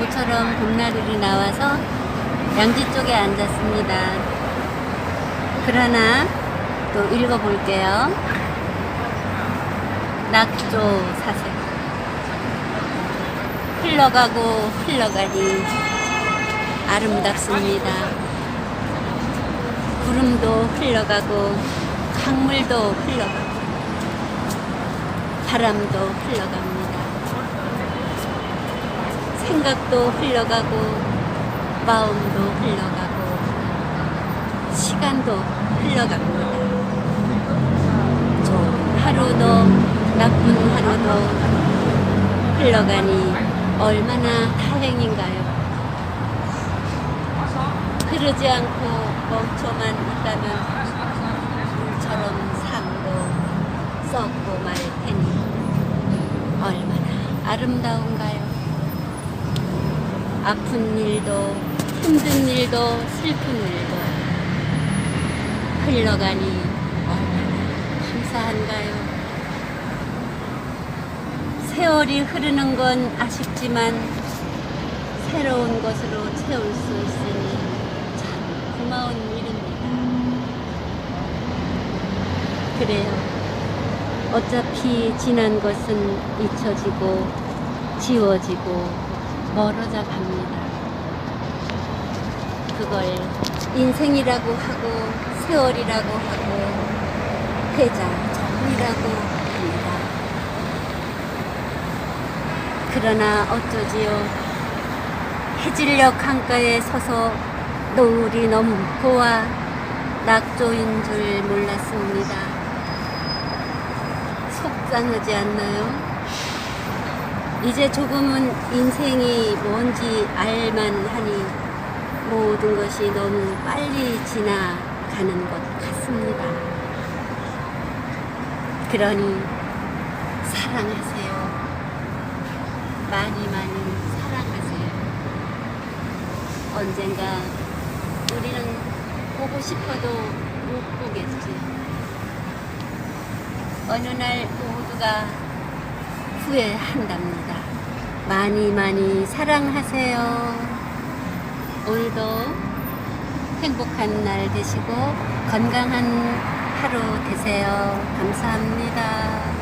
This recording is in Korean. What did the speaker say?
모처럼 봄나들이 나와서 양지 쪽에 앉았습니다. 그러나 또 읽어볼게요. 낙조 사색. 흘러가고 흘러가니 아름답습니다. 구름도 흘러가고 강물도 흘러가고 바람도 흘러갑니다. 생각도 흘러가고 마음도 흘러가고 시간도 흘러갑니다. 좋은 하루도 나쁜 하루도 흘러가니 얼마나 다행인가요? 흐르지 않고 멈춰만 있다면 물처럼 삶도 썩고 말 테니 얼마나 아름다운가요? 아픈 일도 힘든 일도 슬픈 일도 흘러가니 얼마나 감사한가요? 세월이 흐르는 건 아쉽지만 새로운 것으로 채울 수 있으니 참 고마운 일입니다. 그래요. 어차피 지난 것은 잊혀지고 지워지고 멀어져 갑니다. 그걸 인생이라고 하고 세월이라고 하고 회자 정이라고 합니다. 그러나 어쩌지요. 해질녘 강가에 서서 노을이 넘고와 낙조인 줄 몰랐습니다. 속상하지 않나요? 이제 조금은 인생이 뭔지 알만 하니 모든 것이 너무 빨리 지나가는 것 같습니다. 그러니 사랑하세요. 많이 많이 사랑하세요. 언젠가 우리는 보고 싶어도 못 보겠지. 어느 날 모두가 후회한답니다. 많이 많이 사랑하세요. 오늘도 행복한 날 되시고 건강한 하루 되세요. 감사합니다.